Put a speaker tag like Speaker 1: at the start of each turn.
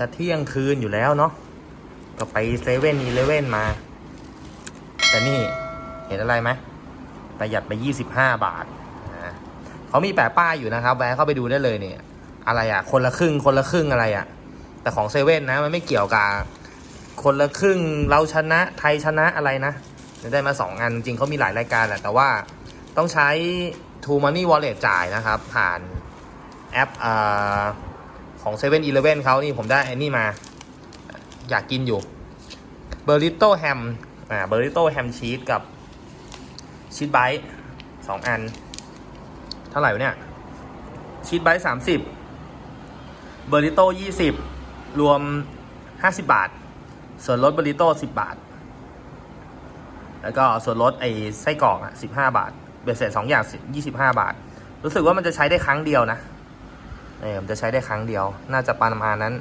Speaker 1: จะเที่ยงคืนอยู่แล้วเนาะก็ไปเซเว่นอีเลเว่นมา แต่นี่เห็นอะไรไหมประหยัดไป 25 บาทนะเขามีแปะป้ายอยู่นะครับ แวะเข้าไปดูได้เลยเนี่ย อะไรอะคนละครึ่งคนละครึ่งอะไรอะแต่ของเซเว่นนะมันไม่เกี่ยวกับคนละครึ่งเราชนะไทยชนะอะไรนะได้มาสองอันจริงเขามีหลายรายการแหละแต่ว่าต้องใช้ True Money Wallet จ่ายนะครับ ผ่านแอปอา ของ7 e เ e ่ e อเขานี่ผมได้ไอ้นี่มา อยากกินอยู่เบอร์ริโต้แฮมอ่าเบอร์ริโต้แฮมชีสกับชีสไบต์สองอัน เท่าไหร่วะเนี่ยชีสไบต์สามสิบเบอร์ริโต้ยี่สิบรวมห้าสิบบาท ส่วนลดเบอริโต้สิบบาท แล้วก็ส่วนลดไอ้ไส้กรอกอะสิบห้าบาทเบสเสร็จสองอย่างยี่สิบห้าบาท รู้สึกว่ามันจะใช้ได้ครั้งเดียวนะ เออมันจะใช้ได้ครั้งเดียว น่าจะประมาณนั้น